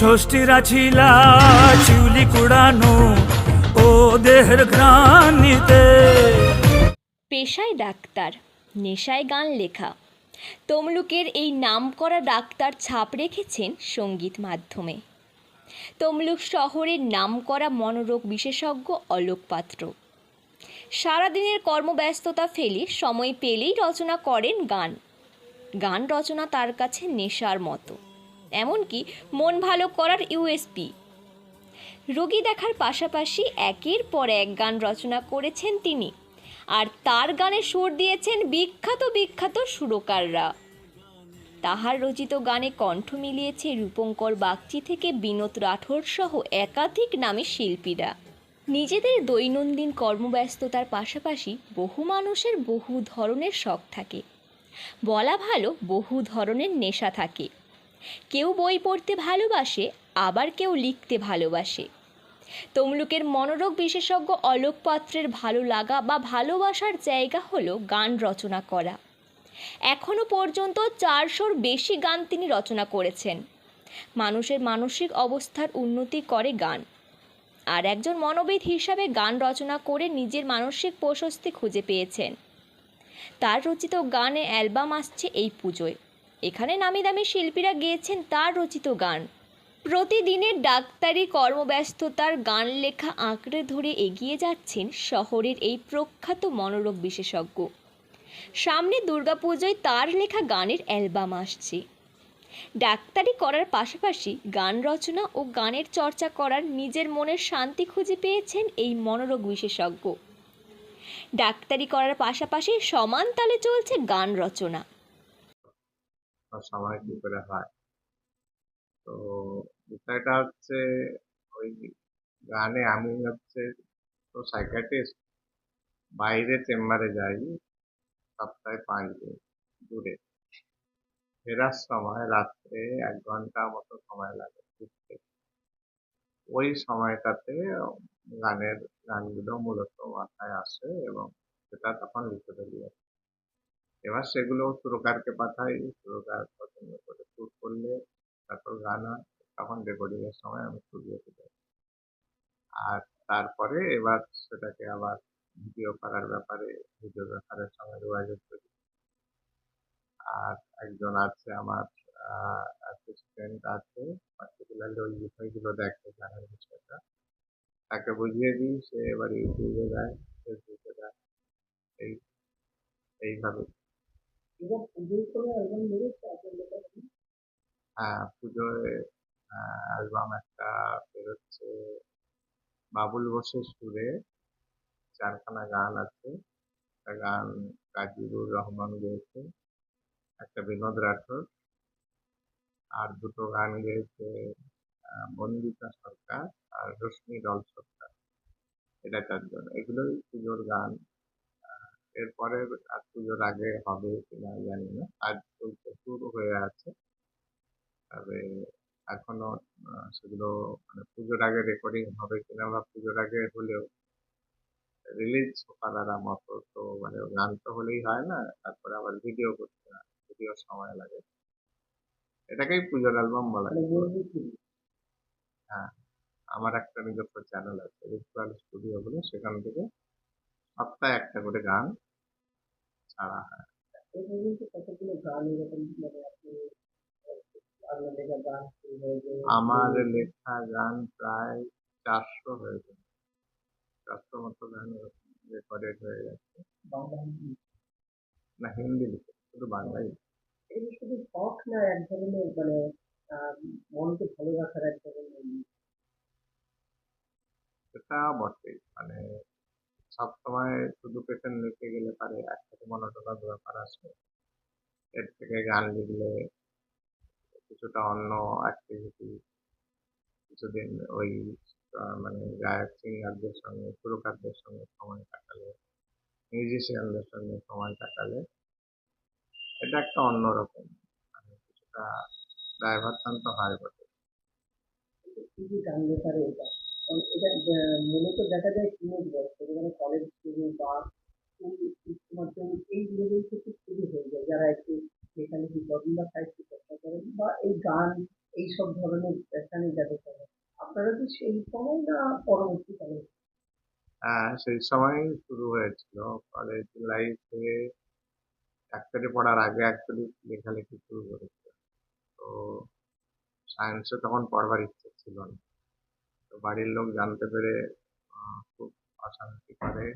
ষষ্ঠীরা ছিলা চিউলি কুড়ানো ও দেহের ঘ্রাণ নিতে পেশায় ডাক্তার, নেশায় গান লেখা। তমলুকের এই নামকরা ডাক্তার ছাপ রেখেছেন সংগীত মাধ্যমে। তমলুক শহরের নামকরা মনোরোগ বিশেষজ্ঞ অলোক পাত্র। সারাদিনের কর্মব্যস্ততা ফেলে সময় পেলেই রচনা করেন গান। গান রচনা তার কাছে নেশার মতো। এমনকি মন ভালো করার ইউএসপি রোগী দেখার পাশাপাশি একের পর এক গান রচনা করেছেন তিনি। আর তার গানে সুর দিয়েছেন বিখ্যাত বিখ্যাত সুরকাররা। তাহার রচিত গানে কণ্ঠ মিলিয়েছে রূপঙ্কর বাগচি থেকে বিনোদ রাঠোর সহ একাধিক নামী শিল্পীরা। নিজেদের দৈনন্দিন কর্মব্যস্ততার পাশাপাশি বহু মানুষের বহু ধরনের শখ থাকে। বলা ভালো, বহু ধরনের নেশা থাকে। কেউ বই পড়তে ভালোবাসে, আবার কেউ লিখতে ভালোবাসে। তমলুকের মনোরোগ বিশেষজ্ঞ অলোক পাত্রের ভালো লাগা বা ভালোবাসার জায়গা হলো গান রচনা করা। এখনও পর্যন্ত চারশোর বেশি গান তিনি রচনা করেছেন। মানুষের মানসিক অবস্থার উন্নতি করে গান। আর একজন মনোবিদ হিসাবে গান রচনা করে নিজের মানসিক প্রশস্তি খুঁজে পেয়েছেন। তার রচিত গানে অ্যালবাম আসছে এই পুজোয়। এখানে নামি দামি শিল্পীরা গেয়েছেন তার রচিত গান। প্রতিদিনের ডাক্তারি কর্মব্যস্ততার গান লেখা আঁকড়ে ধরে এগিয়ে যাচ্ছেন শহরের এই প্রখ্যাত মনোরোগ বিশেষজ্ঞ। সামনে দুর্গাপুজোয় তার লেখা গানের অ্যালবাম আসছে। ডাক্তারি করার পাশাপাশি গান রচনা ও গানের চর্চা করার নিজের মনের শান্তি খুঁজে পেয়েছেন এই মনোরোগ বিশেষজ্ঞ। ডাক্তারি করার পাশাপাশি সমান তালে চলছে গান রচনা। আর সময় কি করে হয়? তো বিষয়টা হচ্ছে ওই গানে আমি হচ্ছে তো সাইকাটিস্ট বাইরে চেম্বারে যাই, সপ্তাহে পাঁচ দিন দূরে। ফেরার সময় রাত্রে এক ঘণ্টা মতো সময় লাগে ফিরতে ওই সময়টাতে গানের গানগুলো মূলত মাথায় আসে এবং সেটা তখন লিখে ফেলি। এবার সেগুলো সুরকারকে পাঠাই, সুরকার পছন্দ করে সুর করলে তারপর গান তখন রেকর্ডিং এর সময় আমি স্টুডিওতে যাই। আর তারপরে এবার সেটাকে আবার ভিডিও করার ব্যাপারে ভিডিও ভিডিওগ্রাফারের সঙ্গে যোগাযোগ করি। আর একজন আছে আমার অ্যাসিস্ট্যান্ট আছে পার্টিকুলারলি ওই বিষয়গুলো দেখে গানের বিষয়টা। তাকে বুঝিয়ে দিই, সে এবার ইউটিউবে দেয় ফেসবুকে দেয় এই, এইভাবে। পুজোয় অ্যালবাম একটা বেরোচ্ছে। বাবুল বোসের সুরে চারখানা গান আছে। একটা গান কাজিরুর রহমান গেয়েছে, একটা বিনোদ রাঠোর। আর দুটো গান গেয়েছে বন্দিতা সরকার আর রশ্মি দল সরকার। এটা চারজন। এগুলোই পুজোর গান। এরপরে আর পুজোর আগে হবে কিনা জানি না। আজ চলছে, শুরু হয়ে আছে। তবে এখনও সেগুলো মানে পুজোর আগে রেকর্ডিং হবে কিনা বা পুজোর আগে হলেও রিলিজ করার মতো তো মানে গান তো হলেই হয় না তারপরে আবার ভিডিও করতে হয় ভিডিও সময় লাগে। এটাকেই পুজোর অ্যালবাম বলা মানে যায়। হ্যাঁ আমার একটা নিজস্ব চ্যানেল আছে রিচুয়াল স্টুডিও বলে সেখান থেকে সপ্তাহে একটা করে গান ছাড়া হয়। গান এরকম মানে আপনি আপনার লেখা গান শুরু হয়েছে আমার লেখা গান প্রায় চারশো হয়েছে চারশো মতো গান রেকর্ডেড হয়ে গেছে। না হিন্দি লিখে শুধু বাংলাই এটা শুধু শখ না এক ধরনের মানে মনকে ভালো রাখার এক ধরনের সেটা বটেই মানে সবসময় শুধু লিখে গেলে পারে একসাথে ব্যাপার এর থেকে গান লিখলে কিছুটা অন্য অ্যাক্টিভিটি কিছুদিন ওই মানে গায়ক সিঙ্গারদের সঙ্গে, সুরকারদের সঙ্গে সময় কাটালে মিউজিশিয়ানদের সঙ্গে সময় কাটালে, এটা একটা অন্যরকম মানে কিছুটা দায়ভারতান্ত হয় বটে। গান এটা? এটা মূলত দেখা যায় টিনেজ বয়সে যেখানে কলেজ শুরু বা উচ্চ মাধ্যমিক এই লেভেল থেকে শুরু হয়ে যায়। যারা একটু লেখালেখি করেন বা সাহিত্য চর্চা করেন বা এই গান এইসব ধরনের পেশানি করে আপনারা কি সেই সময় না পরবর্তীকালে হ্যাঁ সেই সময় শুরু হয়েছিল। কলেজ লাইফে ডাক্তারি পড়ার আগে অ্যাকচুয়ালি লেখালেখি শুরু করেছে। তো সায়েন্সে তখন পড়বার ইচ্ছে ছিল না। তো বাড়ির লোক জানতে পেরে খুব অশান্তি করে।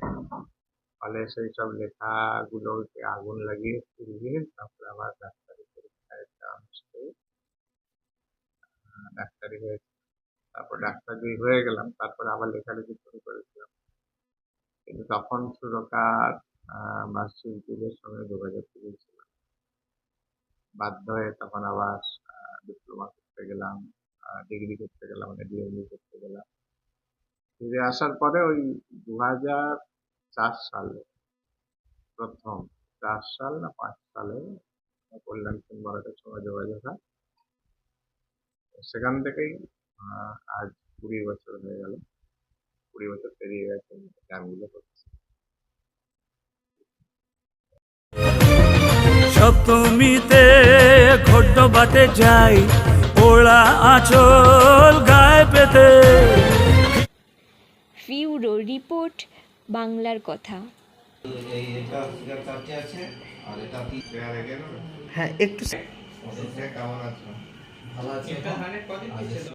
ফলে সেই সব লেখাগুলোকে আগুন লাগিয়ে ফিরিয়ে তারপরে আবার ডাক্তারি হয়েছে তারপর ডাক্তারি হয়ে গেলাম, তারপরে আবার লেখালেখি শুরু করেছিলাম। কিন্তু তখন সুরকার বা শিল্পীদের সঙ্গে যোগাযোগ করেছিল। বাধ্য হয়ে তখন আবার ডিপ্লোমা করতে গেলাম ডিগ্রি করতে গেলাম মানে ডিএমডি করতে গেলাম। ফিরে আসার পরে ওই দু হাজার চার সালে, প্রথম চার সাল না পাঁচ সালে কল্যাণ সিং বরাটের সঙ্গে যোগাযোগ হয়। সেখান থেকেই আজ কুড়ি বছর হয়ে গেল। কুড়ি বছর পেরিয়ে গেছে গানগুলো করছি। সপ্তমীতে ঘট্ট বাটে যাই ওলা আঁচল গায়ে পেতে। ফিউরো রিপোর্ট বাংলার কথা। এই এটা ফিগার চারটে আছে আর এটা কি হ্যাঁ একটু। কেমন আছে? ভালো আছে